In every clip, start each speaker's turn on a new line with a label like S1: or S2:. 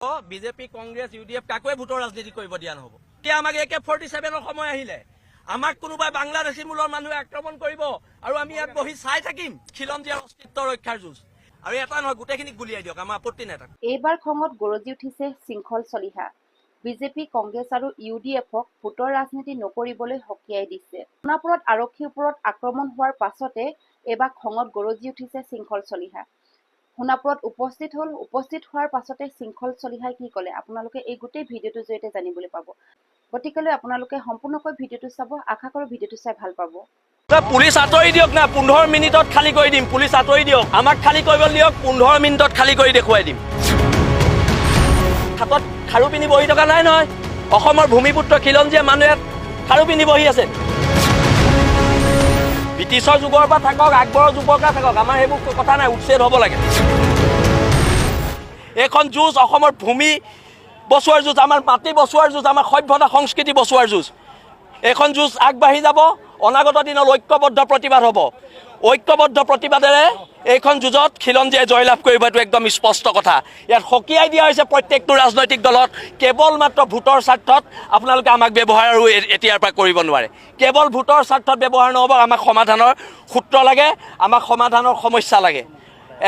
S1: BJP Congress U D F কাকোৱে ভোটৰ ৰাজনীতি কৰিব দিয়া নহ'ব। এতিয়া আমাক এ কে ফৰ্টি ছেভেনৰ সময় আহিলে। আমাক কোনোবাই বাংলাদেশী মূলৰ মানুহে আক্ৰমণ কৰিব আৰু আমি ইয়াত বহি চাই থাকিম খিলঞ্জীয়াৰ অস্তিত্ব ৰক্ষাৰ যুঁজ। আৰু এটা নহয় গোটেইখিনিক গুলিয়াই দিয়ক আমাৰ আপত্তি নাই তাত
S2: এইবাৰ খঙত গৰজি উঠিছে শৃংখল চলিহা। বিজেপি কংগ্ৰেছ আৰু ইউ ডি এফক ভোটৰ ৰাজনীতি নকৰিবলৈ সকীয়াই দিছে। সোণাপুৰত আৰক্ষীৰ ওপৰত আক্ৰমণ হোৱাৰ পাছতে এইবাৰ খঙত গৰজি উঠিছে শৃংখল চলিহা। সোণাপুৰত উপস্থিত হ'ল। উপস্থিত হোৱাৰ পাছতে শৃংখল চলিহাই কি ক'লে? আপোনালোকে এই গোটেই ভিডিঅ'টোৰ জৰিয়তে জানিবলৈ পাব। গতিকেলৈ আপোনালোকে সম্পূৰ্ণকৈ ভিডিঅ'টো চাব। আশা কৰোঁ ভিডিঅ'টো চাই ভাল পাব।
S1: পুলিচ আঁতৰি দিয়ক না। পোন্ধৰ মিনিটত খালী কৰি দিম। পুলিচ আঁতৰি দিয়ক। আমাক খালী কৰিব দিয়ক। পোন্ধৰ মিনিটত খালী কৰি দেখুৱাই দিম। হাতত খাৰু পিন্ধি বহি থকা নাই নহয়। অসমৰ ভূমিপুত্ৰ খিলঞ্জীয়া মানুহে খাৰু পিন্ধি বহি আছে। ব্ৰিটিছৰ যুগৰ পৰা থাকক, আকবৰৰ যুগৰ পৰা থাকক, আমাৰ সেইবোৰ কথা নাই উচ্ছেদ হ'ব লাগে। এইখন যুঁজ অসমৰ ভূমি বচোৱাৰ যুঁজ, আমাৰ মাটি বচোৱাৰ যুঁজ, আমাৰ সভ্যতা সংস্কৃতি বচোৱাৰ যুঁজ। এইখন যুঁজ আগবাঢ়ি যাব, অনাগত দিনত ঐক্যবদ্ধ প্ৰতিবাদ হ'ব। ঐক্যবদ্ধ প্ৰতিবাদেৰে এইখন যুঁজত খিলঞ্জীয়াই জয়লাভ কৰিব এইটো একদম স্পষ্ট কথা। ইয়াত সকীয়াই দিয়া হৈছে প্ৰত্যেকটো ৰাজনৈতিক দলত, কেৱল মাত্ৰ ভোটৰ স্বাৰ্থত আপোনালোকে আমাক ব্যৱহাৰ আৰু এতিয়াৰ পৰা কৰিব নোৱাৰে। কেৱল ভোটৰ স্বাৰ্থত ব্যৱহাৰ নহ'ব, আমাক সমাধানৰ সূত্ৰ লাগে, আমাক সমাধানৰ সমস্যা লাগে।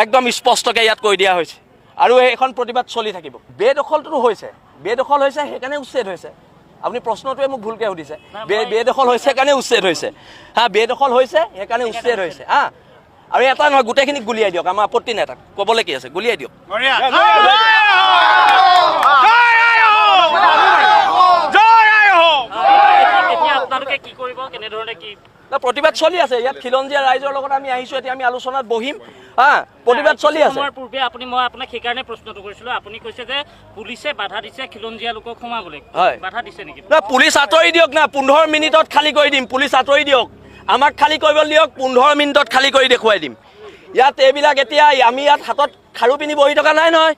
S1: একদম স্পষ্টকৈ ইয়াত কৈ দিয়া হৈছে। আৰু এইখন প্ৰতিবাদ চলি থাকিব। বেদখলটোতো হৈছে। বেদখল হৈছে সেইকাৰণে উচ্ছেদ হৈছে। আপুনি প্ৰশ্নটোৱে মোক ভুলকৈ সুধিছে বে বেদখল হৈছে কাৰণে উচ্ছেদ হৈছে হা বেদখল হৈছে সেইকাৰণে উচ্ছেদ হৈছে হা আৰু এটা নহয় গোটেইখিনিক গুলিয়াই দিয়ক আমাৰ আপত্তি নাই তাক ক'বলৈ কি আছে গুলিয়াই দিয়ক
S3: এতিয়া আপোনালোকে কি কৰিব কেনেধৰণে কি
S1: না, প্ৰতিবাদ চলি আছে। ইয়াত খিলঞ্জীয়া ৰাইজৰ লগত আমি আহিছোঁ এতিয়া আমি আলোচনাত বহিম। হা প্ৰতিবাদ চলি আছে।
S3: পূৰ্বে আপুনি মই আপোনাক সেইকাৰণে প্ৰশ্নটো কৰিছিলো। আপুনি কৈছে যে পুলিচে বাধা দিছে খিলঞ্জীয়া লোকক সোমাবলৈ।
S1: হয়।
S3: বাধা দিছে নেকি?
S1: না পুলিচ আঁতৰি দিয়ক না পোন্ধৰ মিনিটত খালী কৰি দিম। পুলিচ আঁতৰি দিয়ক। আমাক খালী কৰিব দিয়ক পোন্ধৰ মিনিটত খালী কৰি দেখুৱাই দিম। ইয়াত এইবিলাক এতিয়া আমি ইয়াত হাতত খাৰু পিন্ধি বহি থকা নাই নহয়।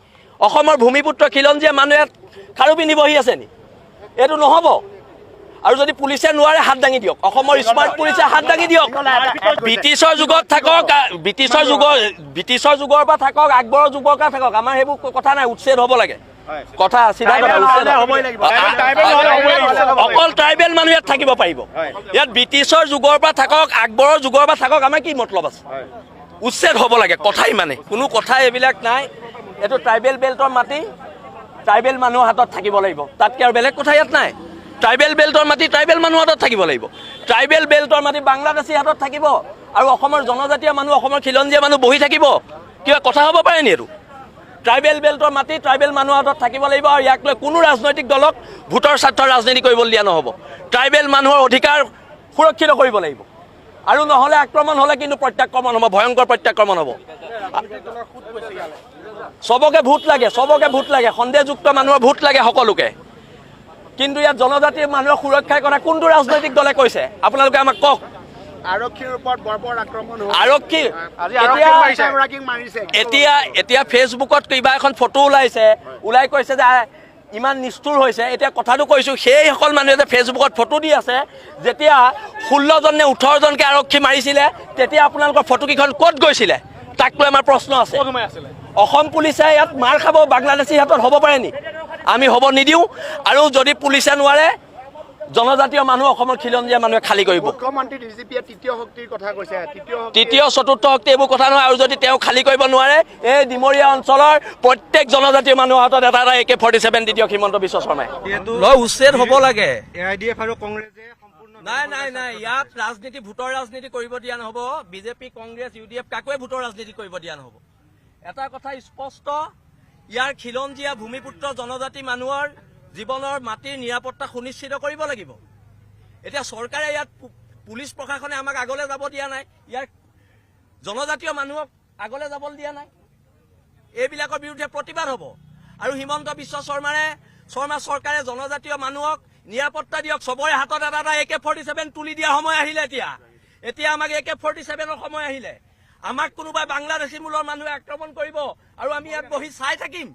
S1: অসমৰ ভূমিপুত্ৰ খিলঞ্জীয়া মানুহে খাৰু পিন্ধি বহি আছে নি? এইটো নহ'ব। আৰু যদি পুলিচে নোৱাৰে হাত দাঙি দিয়ক। অসমৰ স্মাৰ্ট পুলিচে হাত দাঙি দিয়ক। ব্ৰিটিছৰ যুগত থাকক ব্ৰিটিছৰ যুগৰ ব্ৰিটিছৰ যুগৰ পৰা থাকক আকবৰৰ যুগৰ পৰা থাকক আমাৰ সেইবোৰ কথা নাই উচ্ছেদ হ'ব লাগে। কথা চিধা কথা অকল ট্ৰাইবেল মানুহ ইয়াত থাকিব পাৰিব। ইয়াত ব্ৰিটিছৰ যুগৰ পৰা থাকক আকবৰৰ যুগৰ পৰা থাকক আমাৰ কি মতলব আছে? উচ্ছেদ হ'ব লাগে কথা ইমানে কোনো কথা এইবিলাক নাই। এইটো ট্ৰাইবেল বেল্টৰ মাটি ট্ৰাইবেল মানুহৰ হাতত থাকিব লাগিব। তাতকৈ আৰু বেলেগ কথা ইয়াত নাই। ট্ৰাইবেল বেল্টৰ মাটি ট্ৰাইবেল মানুহৰ হাতত থাকিব লাগিব। ট্ৰাইবেল বেল্টৰ মাটি বাংলাদেশী হাতত থাকিব আৰু অসমৰ জনজাতীয় মানুহ, অসমৰ খিলঞ্জীয়া মানুহ বহি থাকিব। কিবা কথা হ'ব পাৰে নি এইটো? ট্ৰাইবেল বেল্টৰ মাটি ট্ৰাইবেল মানুহৰ হাতত থাকিব লাগিব আৰু ইয়াক লৈ কোনো ৰাজনৈতিক দলক ভোটৰ স্বাৰ্থৰ ৰাজনীতি কৰিবলৈ দিয়া নহ'ব। ট্ৰাইবেল মানুহৰ অধিকাৰ সুৰক্ষিত কৰিব লাগিব। আৰু নহ'লে আক্ৰমণ হ'লে কিন্তু প্ৰত্যাক্ৰমণ হ'ব, ভয়ংকৰ প্ৰত্যাক্ৰমণ হ'ব। চবকে ভোট লাগে, চবকে ভোট লাগে, সন্দেহযুক্ত মানুহৰ ভোট লাগে সকলোকে। কিন্তু ইয়াত জনজাতিৰ মানুহৰ সুৰক্ষাৰ কথা কোনটো ৰাজনৈতিক দলে কৈছে? আপোনালোকে আমাক কওক।
S4: আৰক্ষীৰ ওপৰত বৰ্বৰ আক্ৰমণ
S1: আৰক্ষী
S4: আজি
S1: এতিয়া এতিয়া এতিয়া ফেচবুকত কিবা এখন ফটো ওলাইছে। ওলাই কৈছে যে ইমান নিষ্ঠুৰ হৈছে। এতিয়া কথাটো কৈছোঁ সেইসকল মানুহে যে ফেচবুকত ফটো দি আছে যেতিয়া ষোল্লজন নে ওঠৰজনকৈ আৰক্ষী মাৰিছিলে তেতিয়া আপোনালোকৰ ফটোকেইখন ক'ত গৈছিলে? তাক লৈ আমাৰ প্ৰশ্ন আছে। অসম পুলিচে ইয়াত মাৰ খাব বাংলাদেশী হাতত হ'ব পাৰে নি? আমি হ'ব নিদিওঁ। আৰু যদি পুলিচে নোৱাৰে জনজাতীয় মানুহ অসমৰ খিলঞ্জীয়া মানুহে খালী কৰিব।
S4: তৃতীয় শক্তিৰ কথা কৈছে। তৃতীয় শক্তি
S1: চতুৰ্থ শক্তি এইবোৰ কথা নহয়। আৰু যদি তেওঁ খালী কৰিব নোৱাৰে এই ডিমৰীয়া অঞ্চলৰ প্ৰত্যেক জনজাতীয় মানুহৰ হাতত এটা এটা এ কে ফৰ্টি ছেভেন দি দিয়ক হিমন্ত বিশ্ব শৰ্মাই। উচ্ছেদ হ'ব লাগে।
S5: এ আই ডি এফ আৰু কংগ্ৰেছে
S1: নাই নাই। নাই ইয়াত ৰাজনীতি ভোটৰ ৰাজনীতি কৰিব দিয়া নহ'ব। BJP Congress U D F কাকোৱে ভোটৰ ৰাজনীতি কৰিব দিয়া নহ'ব। এটা কথা স্পষ্ট ইয়াৰ খিলঞ্জীয়া ভূমিপুত্ৰ জনজাতি মানুহৰ জীৱনৰ মাটিৰ নিৰাপত্তা সুনিশ্চিত কৰিব লাগিব। এতিয়া চৰকাৰে ইয়াত পুলিচ প্ৰশাসনে আমাক আগলৈ যাব দিয়া নাই ইয়াৰ জনজাতীয় মানুহক আগলৈ যাবলৈ দিয়া নাই। এইবিলাকৰ বিৰুদ্ধে প্ৰতিবাদ হ'ব। আৰু হিমন্ত বিশ্ব শৰ্মাৰে শৰ্মা চৰকাৰে জনজাতীয় মানুহক নিৰাপত্তা দিয়ক চবৰে হাতত এটা এটা এ কে ফৰ্টি ছেভেন তুলি দিয়া সময় আহিলে এতিয়া। এতিয়া আমাক এ কে ফৰ্টি ছেভেনৰ সময় আহিলে। আমাক কোনোবাই বাংলাদেশী মূলৰ মানুহে আক্ৰমণ কৰিব আৰু আমি ইয়াত বহি চাই থাকিম।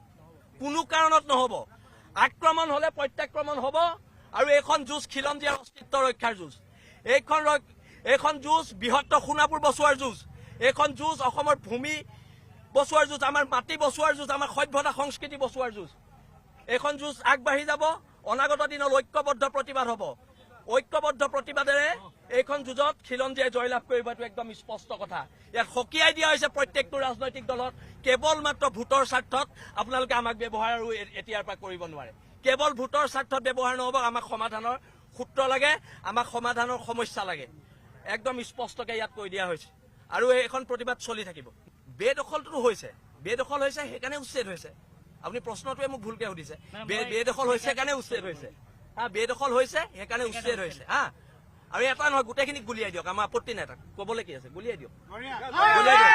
S1: কোনো কাৰণত নহ'ব। আক্ৰমণ হ'লে প্ৰত্যাক্ৰমণ হ'ব আৰু এইখন যুঁজ খিলঞ্জীয়াৰ অস্তিত্ব ৰক্ষাৰ যুঁজ। এইখন এইখন যুঁজ বৃহত্তৰ সোণাপুৰ বচোৱাৰ যুঁজ। এইখন যুঁজ অসমৰ ভূমি বচোৱাৰ যুঁজ আমাৰ মাটি বচোৱাৰ যুঁজ আমাৰ সভ্যতা সংস্কৃতি বচোৱাৰ যুঁজ। এইখন যুঁজ আগবাঢ়ি যাব অনাগত দিনত ঐক্যবদ্ধ প্ৰতিবাদ হ'ব। ঐক্যবদ্ধ প্ৰতিবাদেৰে এইখন যুঁজত খিলঞ্জীয়াই জয়লাভ কৰিব এইটো একদম স্পষ্ট কথা। ইয়াত সকীয়াই দিয়া হৈছে প্ৰত্যেকটো ৰাজনৈতিক দলত কেৱল মাত্ৰ ভোটৰ স্বাৰ্থত আপোনালোকে আমাক ব্যৱহাৰ আৰু এতিয়াৰ পৰা কৰিব নোৱাৰে। কেৱল ভোটৰ স্বাৰ্থত ব্যৱহাৰ নহ'ব আমাক সমাধানৰ সূত্ৰ লাগে আমাক সমাধানৰ সমস্যা লাগে। একদম স্পষ্টকে ইয়াত কৈ দিয়া হৈছে। আৰু এইখন প্ৰতিবাদ চলি থাকিব। বেদখলটোতো হৈছে। বেদখল হৈছে সেইকাৰণে উচ্ছেদ হৈছে। আপুনি প্ৰশ্নটোৱে মোক ভুলকে সুধিছে। বেদখল হৈছে সেইকাৰণে উচ্ছেদ হৈছে। হা বেদখল হৈছে সেইকাৰণে উচ্ছেদ। হৈছে। হা আৰু এটা নহয় গোটেইখিনিক গুলিয়াই দিয়ক আমাৰ আপত্তি নাই তাক। ক'বলৈ কি আছে? গুলিয়াই দিয়ক। গুলিয়াই দিয়ক।